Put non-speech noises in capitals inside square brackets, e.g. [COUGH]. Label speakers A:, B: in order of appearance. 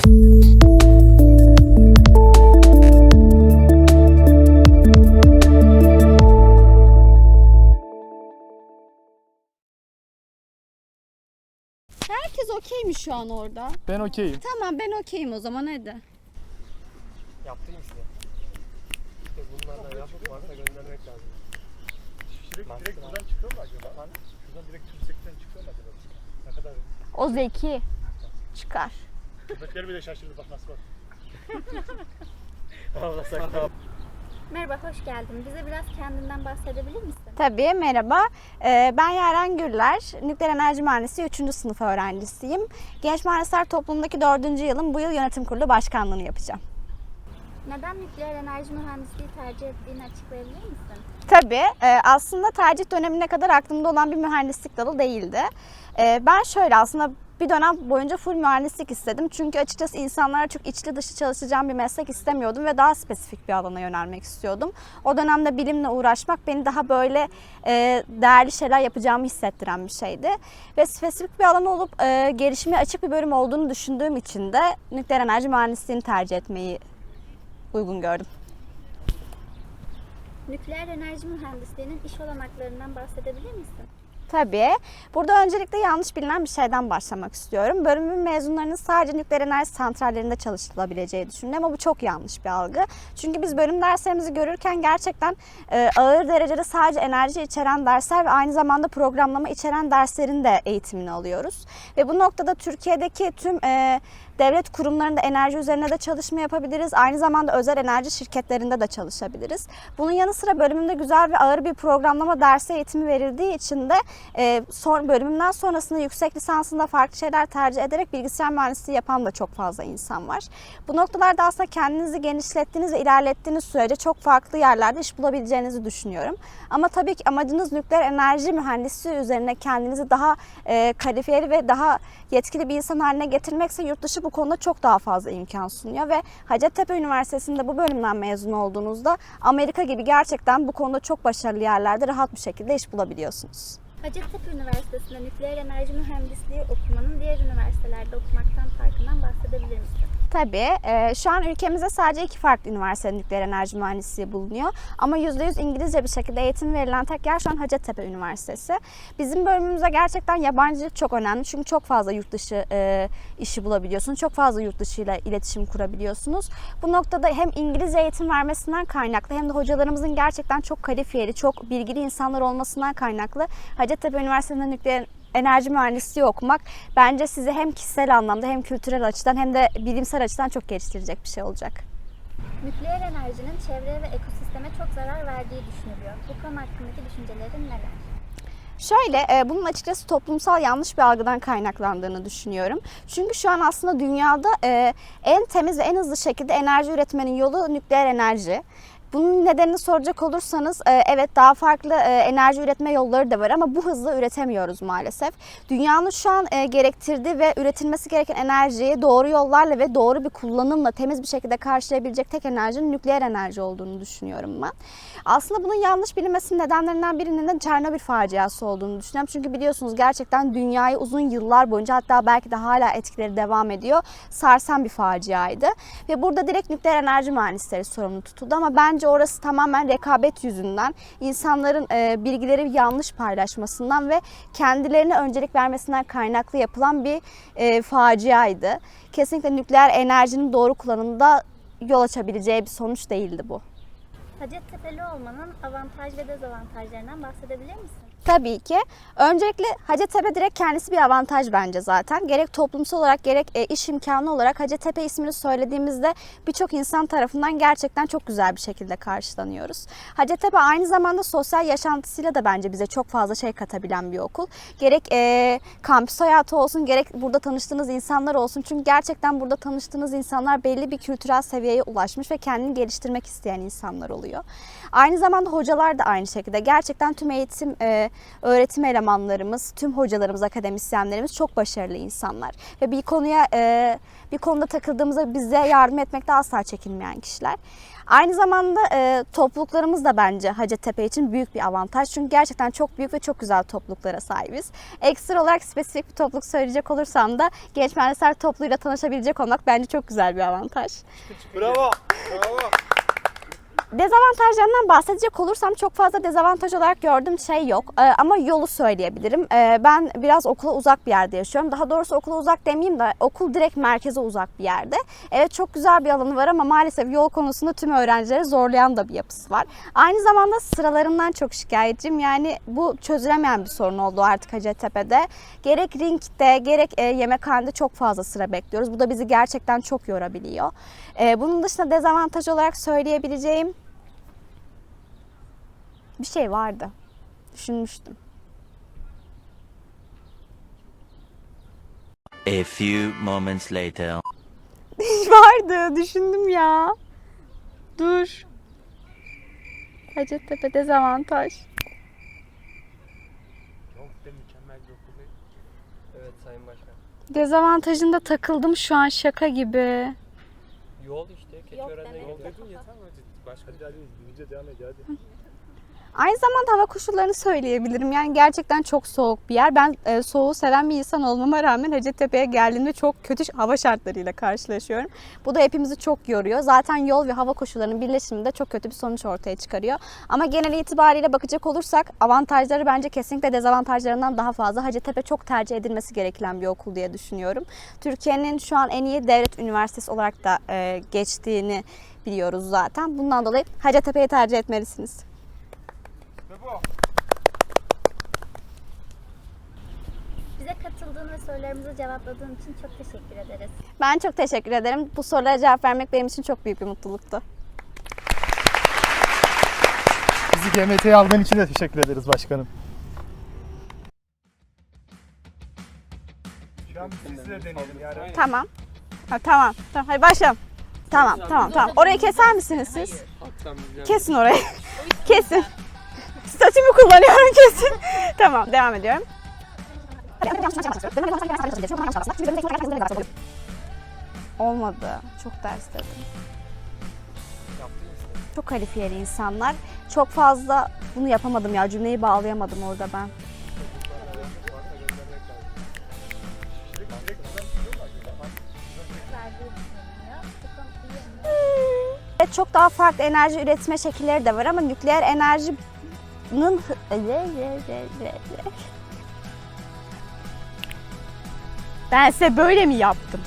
A: Herkes okey mi şu an orada?
B: Ben okeyim.
A: Tamam ben okeyim o zaman hadi.
C: Yaptırayım size. İşte bunlarla yapıp varsa göndermek lazım.
D: Direkt, direkt buradan çıkıyor mu acaba? Şuradan direkt tümsekten çıkıyor mu acaba? Ne kadar?
A: O zeki. Çıkar.
D: Köpekler bile şaşırdı bak nasıl bak. [LAUGHS]
C: Ağlasak da
E: Merhaba, hoş geldin. Bize biraz kendinden bahsedebilir misin?
A: Tabii merhaba. Ee, ben Yaren Güller. Nükleer Enerji Mühendisi 3. sınıf öğrencisiyim. Genç Mühendisler Topluluğundaki 4. yılım bu yıl yönetim kurulu başkanlığını yapacağım.
E: Neden nükleer enerji mühendisliği tercih ettiğini açıklayabilir misin?
A: Tabii e, aslında tercih dönemine kadar aklımda olan bir mühendislik dalı değildi. E, ben şöyle aslında bir dönem boyunca full mühendislik istedim. Çünkü açıkçası insanlara çok içli dışı çalışacağım bir meslek istemiyordum ve daha spesifik bir alana yönelmek istiyordum. O dönemde bilimle uğraşmak beni daha böyle e, değerli şeyler yapacağımı hissettiren bir şeydi. Ve spesifik bir alan olup e, gelişime açık bir bölüm olduğunu düşündüğüm için de nükleer enerji mühendisliğini tercih etmeyi uygun gördüm.
E: Nükleer enerji mühendisliğinin iş olanaklarından bahsedebilir misin?
A: Tabii. Burada öncelikle yanlış bilinen bir şeyden başlamak istiyorum. Bölümün mezunlarının sadece nükleer enerji santrallerinde çalışılabileceği düşünülüyor ama bu çok yanlış bir algı. Çünkü biz bölüm derslerimizi görürken gerçekten e, ağır derecede sadece enerji içeren dersler ve aynı zamanda programlama içeren derslerin de eğitimini alıyoruz. Ve bu noktada Türkiye'deki tüm e, devlet kurumlarında enerji üzerine de çalışma yapabiliriz. Aynı zamanda özel enerji şirketlerinde de çalışabiliriz. Bunun yanı sıra bölümümde güzel ve ağır bir programlama dersi eğitimi verildiği için de e, son, bölümümden sonrasında yüksek lisansında farklı şeyler tercih ederek bilgisayar mühendisliği yapan da çok fazla insan var. Bu noktalarda aslında kendinizi genişlettiğiniz ve ilerlettiğiniz sürece çok farklı yerlerde iş bulabileceğinizi düşünüyorum. Ama tabii ki amacınız nükleer enerji mühendisliği üzerine kendinizi daha e, kalifiyeli ve daha yetkili bir insan haline getirmekse yurt dışı bu konuda çok daha fazla imkan sunuyor ve Hacettepe Üniversitesi'nde bu bölümden mezun olduğunuzda Amerika gibi gerçekten bu konuda çok başarılı yerlerde rahat bir şekilde iş bulabiliyorsunuz.
E: Hacettepe Üniversitesi'nde nükleer enerji mühendisliği okumanın diğer üniversitelerde okumaktan farkından bahsedebilir misin?
A: Tabii. e, şu an ülkemizde sadece iki farklı üniversitede nükleer enerji mühendisliği bulunuyor. Ama %100 İngilizce bir şekilde eğitim verilen tek yer şu an Hacettepe Üniversitesi. Bizim bölümümüzde gerçekten yabancılık çok önemli. Çünkü çok fazla yurt dışı e, işi bulabiliyorsunuz. Çok fazla yurt dışı ile iletişim kurabiliyorsunuz. Bu noktada hem İngilizce eğitim vermesinden kaynaklı hem de hocalarımızın gerçekten çok kalifiyeli, çok bilgili insanlar olmasından kaynaklı Hacettepe Üniversitesi'nde nükleer enerji mühendisliği okumak bence sizi hem kişisel anlamda hem kültürel açıdan hem de bilimsel açıdan çok geliştirecek bir şey olacak.
E: Nükleer enerjinin çevreye ve ekosisteme çok zarar verdiği düşünülüyor. Bu konu hakkındaki düşüncelerin neler?
A: Şöyle, e, bunun açıkçası toplumsal yanlış bir algıdan kaynaklandığını düşünüyorum. Çünkü şu an aslında dünyada e, en temiz ve en hızlı şekilde enerji üretmenin yolu nükleer enerji. Bunun nedenini soracak olursanız e, evet daha farklı e, enerji üretme yolları da var ama bu hızla üretemiyoruz maalesef. Dünyanın şu an e, gerektirdiği ve üretilmesi gereken enerjiyi doğru yollarla ve doğru bir kullanımla temiz bir şekilde karşılayabilecek tek enerjinin nükleer enerji olduğunu düşünüyorum ben. Aslında bunun yanlış bilinmesinin nedenlerinden birinin de Çernobil faciası olduğunu düşünüyorum. Çünkü biliyorsunuz gerçekten dünyayı uzun yıllar boyunca hatta belki de hala etkileri devam ediyor. Sarsan bir faciaydı. Ve burada direkt nükleer enerji mühendisleri sorumlu tutuldu ama bence orası tamamen rekabet yüzünden, insanların e, bilgileri yanlış paylaşmasından ve kendilerine öncelik vermesinden kaynaklı yapılan bir e, faciaydı. Kesinlikle nükleer enerjinin doğru kullanımında yol açabileceği bir sonuç değildi bu.
E: Hacettepe'li olmanın avantaj ve dezavantajlarından bahsedebilir misin?
A: Tabii ki. Öncelikle Hacettepe direkt kendisi bir avantaj bence zaten. Gerek toplumsal olarak gerek e, iş imkanı olarak Hacettepe ismini söylediğimizde birçok insan tarafından gerçekten çok güzel bir şekilde karşılanıyoruz. Hacettepe aynı zamanda sosyal yaşantısıyla da bence bize çok fazla şey katabilen bir okul. Gerek e, kampüs hayatı olsun gerek burada tanıştığınız insanlar olsun. Çünkü gerçekten burada tanıştığınız insanlar belli bir kültürel seviyeye ulaşmış ve kendini geliştirmek isteyen insanlar oluyor. Aynı zamanda hocalar da aynı şekilde. Gerçekten tüm eğitim e, öğretim elemanlarımız, tüm hocalarımız, akademisyenlerimiz çok başarılı insanlar. Ve bir konuya e, bir konuda takıldığımızda bize yardım etmekte asla çekinmeyen kişiler. Aynı zamanda e, topluluklarımız da bence Hacettepe için büyük bir avantaj. Çünkü gerçekten çok büyük ve çok güzel topluluklara sahibiz. Ekstra olarak spesifik bir topluluk söyleyecek olursam da genç mühendisler topluluğuyla tanışabilecek olmak bence çok güzel bir avantaj.
D: Bravo. Bravo.
A: Dezavantajlarından bahsedecek olursam çok fazla dezavantaj olarak gördüğüm şey yok. Ee, ama yolu söyleyebilirim. Ee, ben biraz okula uzak bir yerde yaşıyorum. Daha doğrusu okula uzak demeyeyim de okul direkt merkeze uzak bir yerde. Evet çok güzel bir alanı var ama maalesef yol konusunda tüm öğrencileri zorlayan da bir yapısı var. Aynı zamanda sıralarından çok şikayetçiyim. Yani bu çözülemeyen bir sorun oldu artık Hacettepe'de. Gerek ringde gerek e, yemekhanede çok fazla sıra bekliyoruz. Bu da bizi gerçekten çok yorabiliyor. Ee, bunun dışında dezavantaj olarak söyleyebileceğim bir şey vardı. Düşünmüştüm.
B: A few moments later. [LAUGHS]
A: vardı. Düşündüm ya. Dur. Hacettepe dezavantaj.
C: Evet Sayın Başkan.
A: Dezavantajında takıldım şu an şaka gibi.
C: Yol işte. Keçiören'den yol.
D: Dedin yeter mi? Hadi. Başka hadi hadi. Video devam ediyor hadi.
A: Aynı zamanda hava koşullarını söyleyebilirim. Yani gerçekten çok soğuk bir yer. Ben e, soğuğu seven bir insan olmama rağmen Hacettepe'ye geldiğimde çok kötü hava şartlarıyla karşılaşıyorum. Bu da hepimizi çok yoruyor. Zaten yol ve hava koşullarının birleşiminde çok kötü bir sonuç ortaya çıkarıyor. Ama genel itibariyle bakacak olursak avantajları bence kesinlikle dezavantajlarından daha fazla. Hacettepe çok tercih edilmesi gereken bir okul diye düşünüyorum. Türkiye'nin şu an en iyi devlet üniversitesi olarak da e, geçtiğini biliyoruz zaten. Bundan dolayı Hacettepe'yi tercih etmelisiniz.
D: Bravo.
E: Bize katıldığın ve sorularımızı cevapladığın için çok teşekkür ederiz.
A: Ben çok teşekkür ederim. Bu sorulara cevap vermek benim için çok büyük bir mutluluktu.
D: Bizi GMT'ye aldığın için de teşekkür ederiz başkanım. Şu an biz size deneyelim yani.
A: Tamam. Ha, tamam. Tamam. Hadi başlayalım. Tamam, tamam, tamam. Orayı keser misiniz siz? Kesin orayı. [LAUGHS] Kesin. Statümü kullanıyorum kesin. [LAUGHS] tamam, devam ediyorum. Olmadı. Çok ders dedim. Çok kalifiyeli insanlar. Çok fazla bunu yapamadım ya. Cümleyi bağlayamadım orada ben. Çok daha farklı enerji üretme şekilleri de var ama nükleer enerjinin ben size böyle mi yaptım?